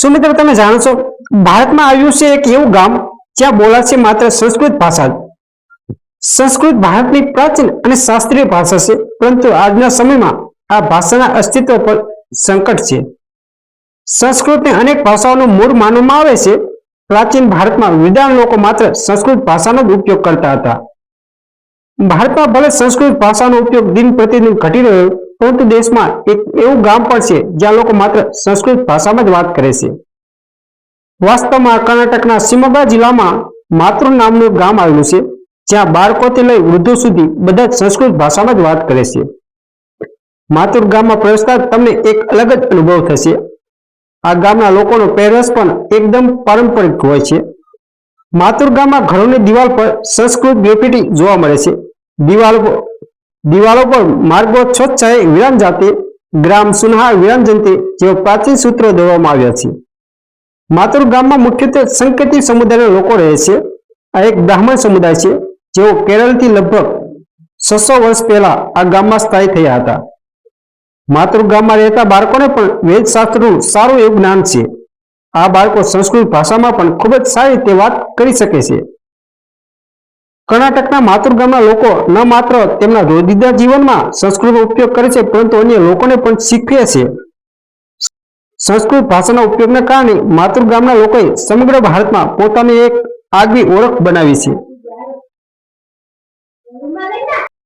શું મિત્રો તમે જાણો છો? ભારતમાં આવ્યું છે એક એવું ગામ જ્યાં બોલાશે માત્ર સંસ્કૃત ભાષા સંસ્કૃત ભારતની પ્રાચીન અને શાસ્ત્રીય ભાષા છે, પરંતુ આજના સમયમાં આ ભાષાના અસ્તિત્વ પર સંકટ છે. સંસ્કૃતને અનેક ભાષાઓનું મૂળ માનવામાં આવે છે. પ્રાચીન ભારતમાં વિદ્વાન લોકો માત્ર સંસ્કૃત ભાષાનો જ ઉપયોગ કરતા હતા. ભારતમાં ભલે સંસ્કૃત ભાષાનો ઉપયોગ દિન પ્રતિદિન ઘટી રહ્યો પરંતુ દેશમાં એક એવું ગામ પણ છે, જ્યાં લોકો માત્ર સંસ્કૃત ભાષામાં જ વાત કરે છે. વાસ્તવમાં કર્ણાટકના શિમોગા જિલ્લામાં માતૃ નામનું ગામ આવેલું છે, જ્યાં બાળકોથી લઈ વૃદ્ધો સુધી બધા જ સંસ્કૃત ભાષામાં જ વાત કરે છે. માતુર ગામમાં પ્રવેશતા તમને એક અલગ જ અનુભવ થશે. આ ગામના લોકોનો પહેરવેશ પણ એકદમ પારંપરિક હોય છે. માતુર ગામમાં ઘરોની દિવાલ પર સંસ્કૃત ગ્રેફિટી જોવા મળે છે. દિવાલ દિવાલો પર માર્ગો છોછાએ વિરામ જાતે ગ્રામ સુનહા વિરામ જંતે જેવા પ્રાચીન સૂત્રો દોરવામાં આવ્યા છે. માતુર ગામમાં મુખ્યત્વે સંકેતી સમુદાયના લોકો રહે છે. આ એક બ્રાહ્મણ સમુદાય છે. જેઓ કેરળથી લગભગ છસો વર્ષ પહેલા આ ગામમાં સ્થાયી થયા હતા. માતૃ ગામમાં રહેતા બાળકોને પણ વેદશાસ્ત્રનું સારું એવું જ્ઞાન છે. આ બાળકો સંસ્કૃત ભાષામાં પણ ખૂબ જ સારી રીતે વાત કરી શકે છે. કર્ણાટકના માતૃ ગામના લોકો ન માત્ર તેમના રોજિંદા જીવનમાં સંસ્કૃતનો ઉપયોગ કરે છે, પરંતુ અન્ય લોકોને પણ શીખવે છે. સંસ્કૃત ભાષાના ઉપયોગના કારણે માતૃ ગામના લોકોએ સમગ્ર ભારતમાં પોતાની એક આગવી ઓળખ બનાવી છે.